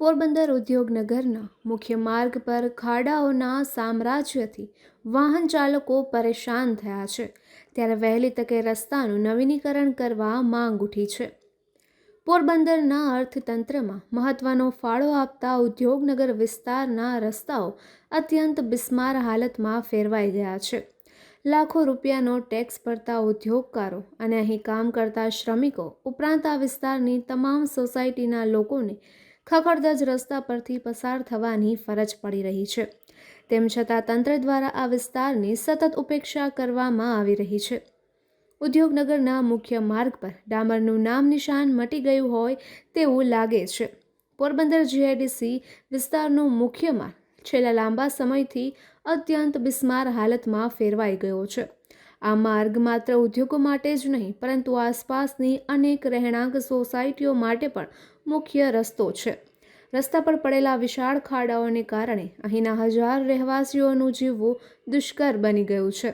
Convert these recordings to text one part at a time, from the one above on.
પોરબંદર ઉદ્યોગનગરના મુખ્ય માર્ગ પર ખાડાઓના સામ્રાજ્યથી વાહન ચાલકો પરેશાન થયા છે. ત્યારે વહેલી તકે રસ્તાનું નવીનીકરણ કરવા માંગ ઉઠી છે. પોરબંદરના અર્થતંત્રમાં મહત્વનો ફાળો આપતા ઉદ્યોગનગર વિસ્તારના રસ્તાઓ અત્યંત બિસ્માર હાલતમાં ફેરવાઈ ગયા છે. લાખો રૂપિયાનો ટેક્સ ભરતા ઉદ્યોગકારો અને અહીં કામ કરતા શ્રમિકો ઉપરાંત આ વિસ્તારની તમામ સોસાયટીના લોકોને ખખડધજ રસ્તા પરથી પસાર થવાની ફરજ પડી રહી છે. તેમ છતાં તંત્ર દ્વારા આ વિસ્તારની સતત ઉપેક્ષા કરવામાં આવી રહી છે. ઉદ્યોગનગરના મુખ્ય માર્ગ પર ડામરનું નામ નિશાન મટી ગયું હોય તેવું લાગે છે. પોરબંદર જીઆઈડીસી વિસ્તારનો મુખ્ય માર્ગ છેલ્લા લાંબા સમયથી અત્યંત બિસ્માર હાલતમાં ફેરવાઈ ગયો છે. આ માર્ગ માત્ર ઉદ્યોગો માટે જ નહીં, પરંતુ આસપાસની અનેક રહેણાંક સોસાયટીઓ માટે પણ મુખ્ય રસ્તો છે. રસ્તા પર પડેલા વિશાળ ખાડાઓને કારણે અહીંના હજાર રહેવાસીઓનું જીવવું દુષ્કર બની ગયું છે.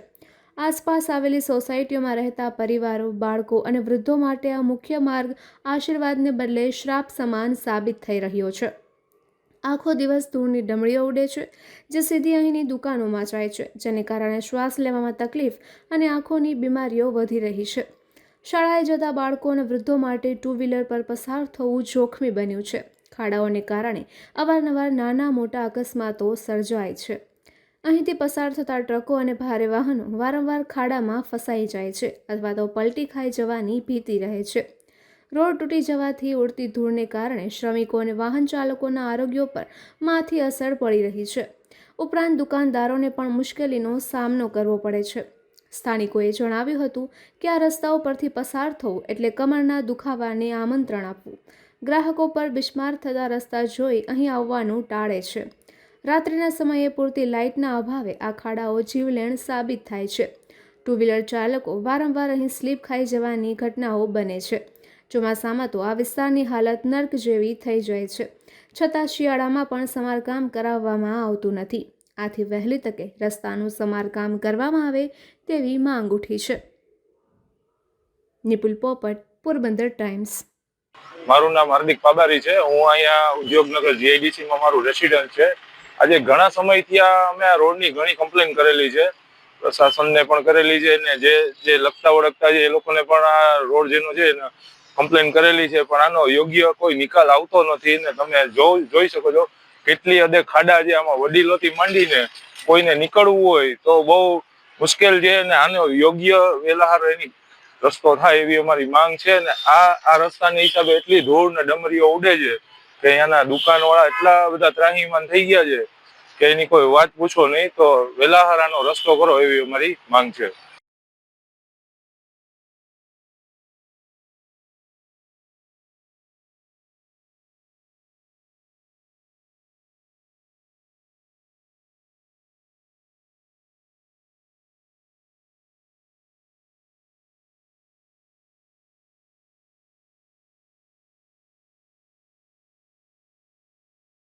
આસપાસ આવેલી સોસાયટીઓમાં રહેતા પરિવારો, બાળકો અને વૃદ્ધો માટે આ મુખ્ય માર્ગ આશીર્વાદને બદલે શ્રાપ સમાન સાબિત થઈ રહ્યો છે. આખો દિવસ ધૂળની ડમળીઓ ઉડે છે, જે સીધી અહીંની દુકાનોમાં જાય છે, જેને કારણે શ્વાસ લેવામાં તકલીફ અને આંખોની બીમારીઓ વધી રહી છે. શાળાએ જતા બાળકો અને વૃદ્ધો માટે ટુ વ્હીલર પર પસાર થવું જોખમી બન્યું છે. ખાડાઓને કારણે અવારનવાર નાના મોટા અકસ્માતો સર્જાય છે. અહીંથી પસાર થતા ટ્રકો અને ભારે વાહનો વારંવાર ખાડામાં ફસાઈ જાય છે અથવા તો પલટી ખાઈ જવાની ભીતિ રહે છે. રોડ તૂટી જવાથી ઉડતી ધૂળને કારણે શ્રમિકો અને વાહન ચાલકોના આરોગ્ય પર માથી અસર પડી રહી છે. ઉપરાંત દુકાનદારોને પણ મુશ્કેલીનો સામનો કરવો પડે છે. સ્થાનિકોએ જણાવ્યું હતું કે આ રસ્તાઓ પરથી પસાર થવું એટલે કમરના દુખાવાને આમંત્રણ આપવું. ગ્રાહકો પર બિસ્માર થતા રસ્તા જોઈ અહીં આવવાનું ટાળે છે. રાત્રિના સમયે પૂરતી લાઇટના અભાવે આ ખાડાઓ જીવલેણ સાબિત થાય છે. ટુ વ્હીલર ચાલકો વારંવાર અહીં સ્લીપ ખાઈ જવાની ઘટનાઓ બને છે. ચોમાસામાં તો આ વિસ્તારની હાલત નર્ક જેવી થઈ જાય છે. છતાં શિયાળામાં પણ સમારકામ કરાવવામાં આવતું નથી. આથી વહેલી તકે રસ્તાનું સમારકામ કરવામાં આવે તેવી માંગ ઉઠી છે. નિપુલ પોપટ, પોરબંદર ટાઈમ્સ. મારું નામ હાર્દિક પાબારી છે. હું અહીંયા ઉદ્યોગનગર જીઆઈડીસી માં મારું રેસિડન્ટ છે. આજે ઘણા સમયથી આ અમે આ રોડની ઘણી કમ્પ્લેન કરેલી છે. પ્રશાસનને પણ કરેલી છે ને જે જે લગતા ઓળખતા છે એ લોકોને પણ આ રોડ જેનો છે કમ્પ્લેન કરેલી છે, પણ આનો યોગ્ય કોઈ નિકાલ આવતો નથી ને તમે જોઈ શકો છો કેટલી હદે ખાડા છે, આમાં વડીલોથી માંડીને કોઈને નીકળવું હોય તો બહુ મુશ્કેલ છે ને આનો યોગ્ય વેલાહાર એની રસ્તો થાય એવી અમારી માંગ છે ને આ આ રસ્તાની હિસાબે એટલી ધૂળ ને ડમરીઓ ઉડે છે કે અહીંયાના દુકાનવાળા એટલા બધા ત્રાહીમાન થઈ ગયા છે કે એની કોઈ વાત પૂછો નહીં તો વેલાહાર આનો રસ્તો કરો એવી અમારી માંગ છે.